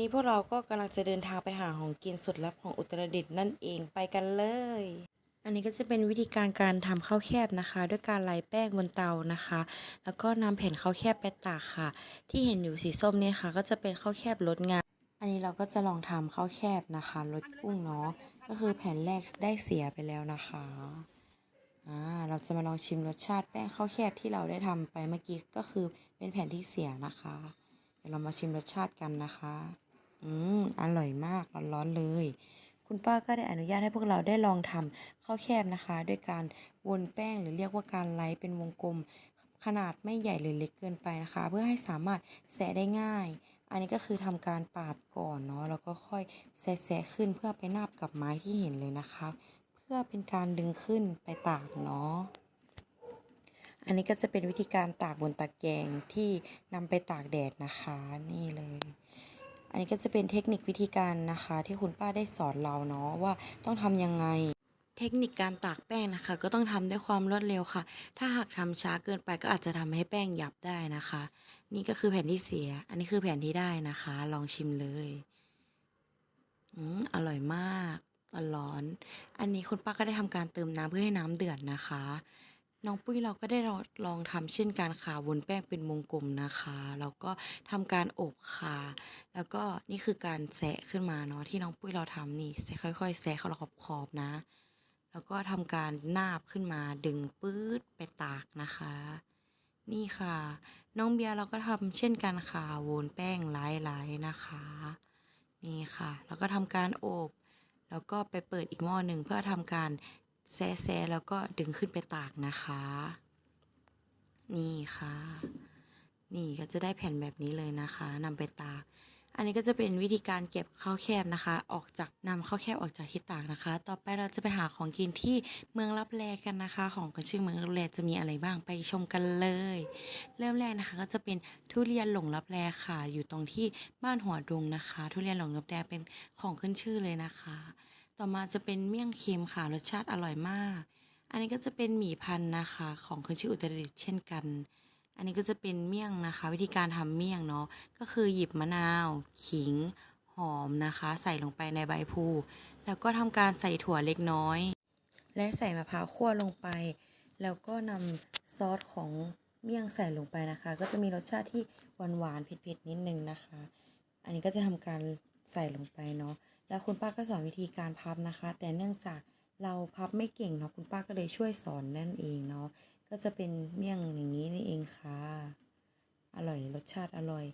นี้พวกเราก็กำลังจะเดินทางไปหาของกินสุดลับของอุตรดิตถ์นั่นเองไปกันเลย อันนี้ก็จะเป็นวิธีการการทำข้าวแคบนะคะ ด้วยการไล่แป้งบนเตานะคะ แล้วก็นำแผ่นข้าวแคบไปตากค่ะ ที่เห็นอยู่สีส้มเนี่ยค่ะ ก็จะเป็นข้าวแคบรสงาอันนี้เราก็จะลองทำข้าวแคบนะคะรสกุ้งเนาะก็คือแผ่นแรกได้เสียไปแล้วนะคะอ่าเราจะมาลองชิมรสชาติแป้งข้าวแคบที่เราได้ทำไปเมื่อกี้ก็คือเป็นแผ่นที่เสียนะคะเดี๋ยวเรามาชิมรสชาติกันนะคะ อืม อร่อยมาก ร้อนๆเลย คุณป้าก็ได้อนุญาตให้พวกเราได้ลองทำข้าวแคบนะคะ ด้วยการวนแป้งหรือเรียกว่าการไล้เป็นวงกลม ขนาดไม่ใหญ่หรือเล็กเกินไปนะคะ เพื่อให้สามารถแสะได้ง่าย อันนี้ก็คือทำการปาดก่อนเนาะ แล้วก็ค่อยแสะๆขึ้นเพื่อไปนาบกับไม้ที่เห็นเลยนะคะ เพื่อเป็นการดึงขึ้นไปตากเนาะอันนี้ก็จะเป็นวิธีการตากบนตะแกรงที่นำไปตากแดดนะคะ นี่เลย นนี้ก็จะเป็นเทคนิควิธีการนะคะ ที่คุณป้าได้สอนเราเนาะว่าต้องทำยังไง เทคนิคการตากแป้งนะคะ ก็ต้องทำด้วยความรวดเร็วค่ะ ถ้าหากทำช้าเกินไปก็อาจจะทำให้แป้งหยับได้นะคะ นี่ก็คือแผ่นที่เสีย อันนี้คือแผ่นที่ได้นะคะ ลองชิมเลยอืมอร่อยมากร้อน อันนี้คุณป้าก็ได้ทำการเติมน้ำเพื่อให้น้ำเดือดนะคะ น้องปุ้ยเราก็ได้ลองทำเช่นการขาวนแป้งเป็นวงกลมนะคะ แล้วก็ทำการอบค่ะ แล้วก็นี่คือการแซะขึ้นมาเนาะที่น้องปุ้ยเราทำนี่แซะค่อย ๆแซะเขาขอบๆนะ แล้วก็ทำการนาบขึ้นมาดึงปื๊ดไปตากนะคะ นี่ค่ะ น้องเบียร์เราก็ทำเช่นกันค่ะวนแป้งหลายๆนะคะ นี่ค่ะ แล้วก็ทำการอบ แล้วก็ไปเปิดอีกหม้อหนึ่งเพื่อทำการ แซะๆแล้วก็ดึงขึ้นไปตากนะคะ นี่ค่ะ นี่ก็จะได้แผ่นแบบนี้เลยนะคะนำไปตาก อันนี้ก็จะเป็นวิธีการเก็บข้าวแคบนะคะ ออกจากนำข้าวแคบออกจากที่ตากนะคะ ต่อไปเราจะไปหาของกินที่เมืองรับแลกันนะคะ ของกระชื่อเมืองรับแลจะมีอะไรบ้างไปชมกันเลย เริ่มแรกนะคะ ก็จะเป็นทุเรียนหลงรับแลค่ะ อยู่ตรงที่บ้านหัวดงนะคะ ทุเรียนหลงรับแลเป็นของขึ้นชื่อเลยนะคะ ต่อมาจะเป็นเมี่ยงเค็มค่ะรสชาติอร่อยมาก อันนี้ก็จะเป็นหมี่พันนะคะ ของขึ้นชื่ออุตรดิตเช่นกัน อันนี้ก็จะเป็นเมี่ยงนะคะ วิธีการทำเมี่ยงเนาะก็คือหยิบมะนาว ขิง หอมนะคะ ใส่ลงไปในใบพลูแล้วก็ทำการใส่ถั่วเล็กน้อย และใส่มะพร้าวคั่วลงไป แล้วก็นำซอสของเมี่ยงใส่ลงไปนะคะ ก็จะมีรสชาติที่หวานหวานๆเผ็ดๆนิดนึงนะคะ อันนี้ก็จะทำการใส่ลงไปเนาะ แล้วคุณป้าก็สอนวิธีการพับนะคะ แต่เนื่องจากเราพับไม่เก่งเนาะคุณป้าก็เลยช่วยสอนนั่นเองเนาะก็จะเป็นเมี่ยงอย่างนี้นี่เองค่ะ อร่อยรสชาติอร่อย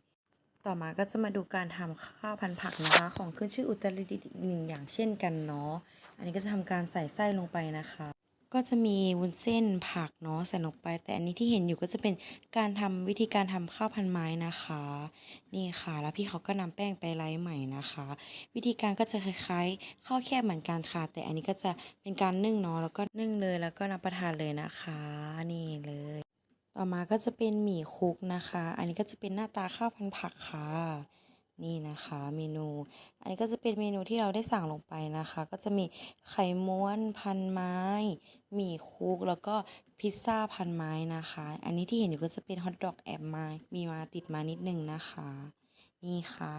ต่อมาก็จะมาดูการทำข้าวพันผักนะคะ ของขึ้นชื่ออุตรดิตถ์หนึ่งอย่างเช่นกันเนาะอันนี้ก็จะทำการใส่ไส้ลงไปนะคะ ก็จะมีวุ้นเส้นผักเนาะใส่ลงไป แต่อันนี้ที่เห็นอยู่ก็จะเป็นการทำวิธีการทำข้าวพันไม้นะคะ นี่ค่ะ แล้วพี่เขาก็นำแป้งไปไล่ใหม่นะคะ วิธีการก็จะคล้ายๆข้าวแคบเหมือนกันค่ะ แต่อันนี้ก็จะเป็นการนึ่งเนาะแล้วก็นึ่งเลยแล้วก็รับประทานเลยนะคะ นี่เลย ต่อมาก็จะเป็นหมี่คลุกนะคะ อันนี้ก็จะเป็นหน้าตาข้าวพันผักค่ะ นี่นะคะเมนู อันนี้ก็จะเป็นเมนูที่เราได้สั่งลงไปนะคะ ก็จะมีไข่ม้วนพันไม้หมี่คุกแล้วก็พิซซ่าพันไม้นะคะ อันนี้ที่เห็นอยู่ก็จะเป็นฮอทดอกแอบมามีมาติดมานิดนึงนะคะ นี่ค่ะ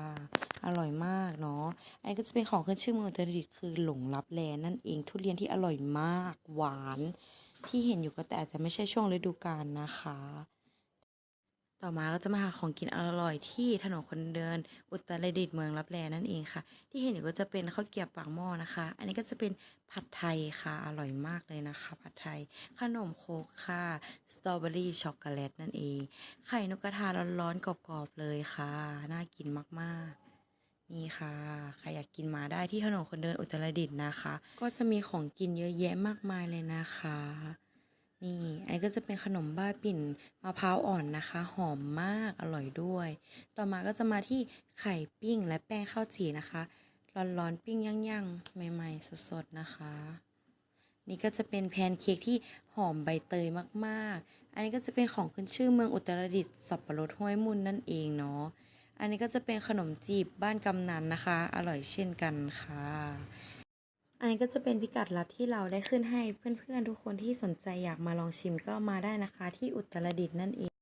อร่อยมากเนาะอันนี้ก็จะเป็นของขึ้นชื่อเมืองอุตรดิตถ์คือหลงลับแลนั่นเองทุเรียนที่อร่อยมากหวาน ที่เห็นอยู่ก็แต่อาจจะไม่ใช่ช่วงฤดูกาลนะคะ ต่อมาก็จะมาหาของกินอร่อยที่ถนนคนเดิน อุตรดิตถ์เมืองรับแลนั่นเองค่ะ ที่เห็นอยู่ก็จะเป็นข้าวเกี๊ยวปากหม้อนะคะ อันนี้ก็จะเป็นผัดไทยค่ะอร่อยมากเลยนะคะ ผัดไทย ขนมโคกค่ะสตรอเบอรี่ช็อกโกแลตนั่นเอง ไข่นกกระทาร้อนๆกรอบๆเลยค่ะ น่ากินมากๆนี่ค่ะใครอยากกินมาได้ที่ถนนคนเดินอุตรดิตถ์นะคะ ก็จะมีของกินเยอะแยะมากมายเลยนะคะ นี่ อันนี้ก็จะเป็นขนมบ้าปิ่นมะพร้าวอ่อนนะคะ หอมมากอร่อยด้วย ต่อมาก็จะมาที่ไข่ปิ้งและแป้งข้าวจี่นะคะ ร้อนๆปิ้งย่างๆใหม่ ๆ สดๆนะคะ นี่ก็จะเป็นแพนเค้กที่หอมใบเตยมากๆ อันนี้ก็จะเป็นของขึ้นชื่อเมืองอุตรดิตถ์สับปะรดห้วยมุนนั่นเองเนาะอันนี้ก็จะเป็นขนมจีบบ้านกำนันนะคะ อร่อยเช่นกันค่ะ อันนี้ก็จะเป็นพิกัดลับที่เราได้ขึ้นให้เพื่อนๆทุกคนที่สนใจอยากมาลองชิมก็มาได้นะคะ ที่อุตรดิตถ์นั่นเอง